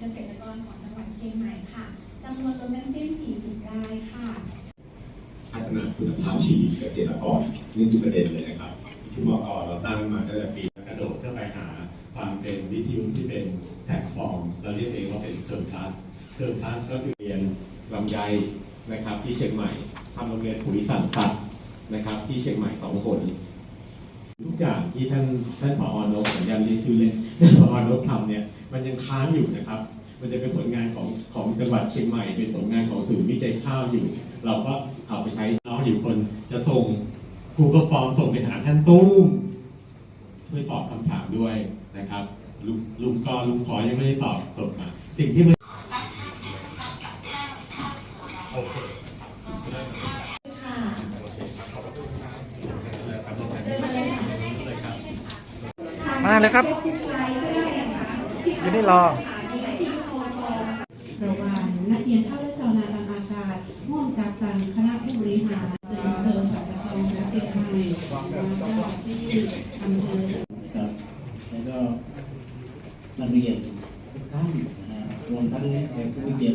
เกษตรกรของจังหวัดเชียงใหม่ค่ะจำนวนรวมทั้งสิ้น 40 รายค่ะพัฒนาคุณภาพชีวิตเกษตรกรนี่คือประเด็นเลยนะครับที่มอกเราตั้งมาตั้งแต่ปีกระโดดเข้าไปหาความเป็นวิทยุที่เป็นแพลตฟอร์มเราเรียกเองว่าเป็นเคิร์มพลัสเคิร์มพลัสก็คือเรียนลำไยนะครับที่เชียงใหม่ทำโรงเรียนปุ๋ยสันตัดนะครับที่เชียงใหม่สองคน ทุกอย่างที่ท่านท่านผอนกสัญญาณเรียกชื่อเล่นท่านผอนกทำเนี่ยมันยังค้างอยู่นะครับ มันจะเป็นผลงานของของจังหวัดเชียงใหม่ เป็นผลงานของศูนย์วิจัยข้าวอยู่ เราก็เอาไปใช้น้องอยู่คนจะส่ง Google Form ส่งไปหาท่านตุ้มช่วยตอบคำถามด้วยนะครับ ลุงลุงกรลุงขอยังไม่ได้ตอบตกมา สิ่งที่มันโอเค มาเลยครับอยู่นี่รอระหว่างนักเรียนเข้าราชนาทางอากาศร่วมกับทางคณะผู้บริหารอำเภอสัตหีบและเชียงใหม่แล้วก็ที่อำเภอครับแล้วก็นักเรียนทุกท่านรวมทั้งผู้เรียน